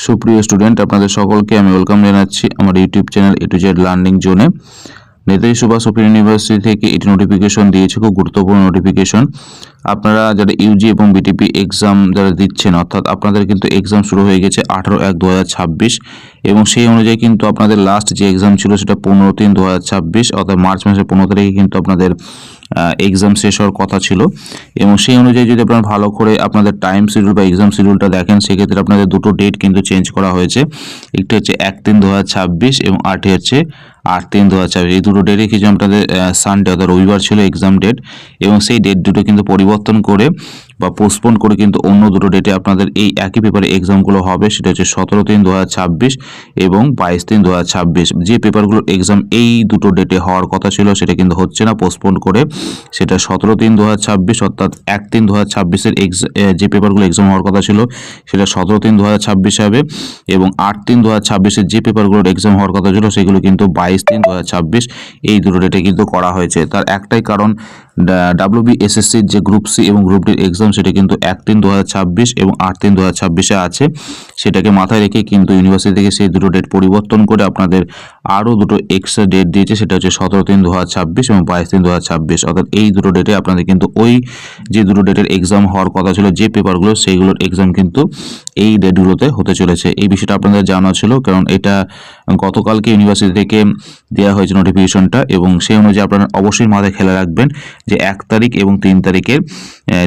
সুপ্রিয় স্টুডেন্ট আপনাদের সকলকে আমি ওয়েলকাম জানাচ্ছি আমার YouTube channel A to Z learning জোনে নেতাজি সুভাষ ওপেন ইউনিভার্সিটি থেকে এটি নোটিফিকেশন দিয়েছে। খুব গুরুত্বপূর্ণ নোটিফিকেশন আপনারা যারা ইউজি এবং বিটিপি এক্সাম যারা দিচ্ছেন, অর্থাৎ আপনাদের কিন্তু এক্সাম শুরু হয়ে গেছে আঠারো এক দু এবং সেই অনুযায়ী কিন্তু আপনাদের লাস্ট যে এক্সাম ছিল সেটা পনেরো তিন দু অর্থাৎ মার্চ মাসের পনেরো তারিখে কিন্তু আপনাদের এক্সাম শেষ হওয়ার কথা ছিল এবং সেই অনুযায়ী যদি আপনারা ভালো করে আপনাদের টাইম শিডিউল বা এক্সাম শিডিউলটা দেখেন, সেক্ষেত্রে আপনাদের দুটো ডেট কিন্তু চেঞ্জ করা হয়েছে। একটি হচ্ছে এক তিন দু এবং আটটি হচ্ছে আট তিন দু হাজার, এই দুটো ডেটে কিছু আপনাদের সানডে অর্থাৎ রবিবার ছিল এক্সাম ডেট এবং সেই ডেট দুটো কিন্তু পরিবর্তন করে বা পোস্টপোন করে কিন্তু অন্য দুটো ডেটে আপনাদের এই একই পেপারে এক্সামগুলো হবে, সেটা হচ্ছে সতেরো তিন দু এবং বাইশ তিন দু যে পেপারগুলোর এক্সাম এই দুটো ডেটে হওয়ার কথা ছিল, সেটা কিন্তু হচ্ছে না পোস্টপোন করে সেটা সতেরো তিন দু হাজার ছাব্বিশ, অর্থাৎ এক তিন দু হাজার যে পেপারগুলো এক্সাম হওয়ার কথা ছিল, সেটা সতেরো তিন দু হবে এবং আট তিন দু হাজার যে পেপারগুলোর এক্সাম হওয়ার কথা ছিল, সেগুলো কিন্তু বাইশ তিন দু এই দুটো ডেটে কিন্তু করা হয়েছে। তার একটাই কারণ ডাব্লিউবি এসএসসির যে গ্রুপ সি এবং গ্রুপ ডির এক্সাম সেটা কিন্তু এক তিন দু এবং আট তিন দু আছে। সেটাকে মাথায় রেখে কিন্তু ইউনিভার্সিটি থেকে সেই দুটো ডেট পরিবর্তন করে আপনাদের আরও দুটো এক্সট্রা ডেট দিয়েছে, সেটা হচ্ছে সতেরো তিন দু এবং বাইশ তিন দু অর্থাৎ এই দুটো ডেটে আপনাদের কিন্তু ওই যে দুটো ডেটের এক্সাম হওয়ার কথা ছিল, যে পেপারগুলো সেইগুলোর এক্সাম কিন্তু এই ডেটগুলোতে হতে চলেছে। এই বিষয়টা আপনাদের জানা ছিল, কারণ এটা গতকালকে ইউনিভার্সিটি থেকে দেওয়া হয়েছে নোটিফিকেশনটা এবং সেই অনুযায়ী আপনারা অবশ্যই মাথায় খেলা রাখবেন যে এক তারিখ এবং তিন তারিখের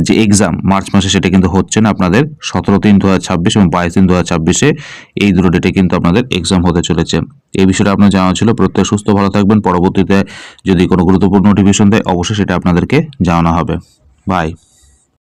যে এক্সাম মার্চ মাসে সেটা কিন্তু হচ্ছে না আপনাদের সতেরো তিন দু ছাব্বিশ এবং বাইশ তিন দু ছাব্বিশে এই দুটো ডেটে কিন্তু আপনাদের এক্সাম হতে চলেছে। এই বিষয়টা আপনার জানা ছিল। প্রত্যেক সুস্থ, ভালো থাকবেন। পরবর্তীতে যদি কোনো গুরুত্বপূর্ণ নোটিফিকেশন দেয়, অবশ্যই সেটা আপনাদেরকে জানানো হবে। বাই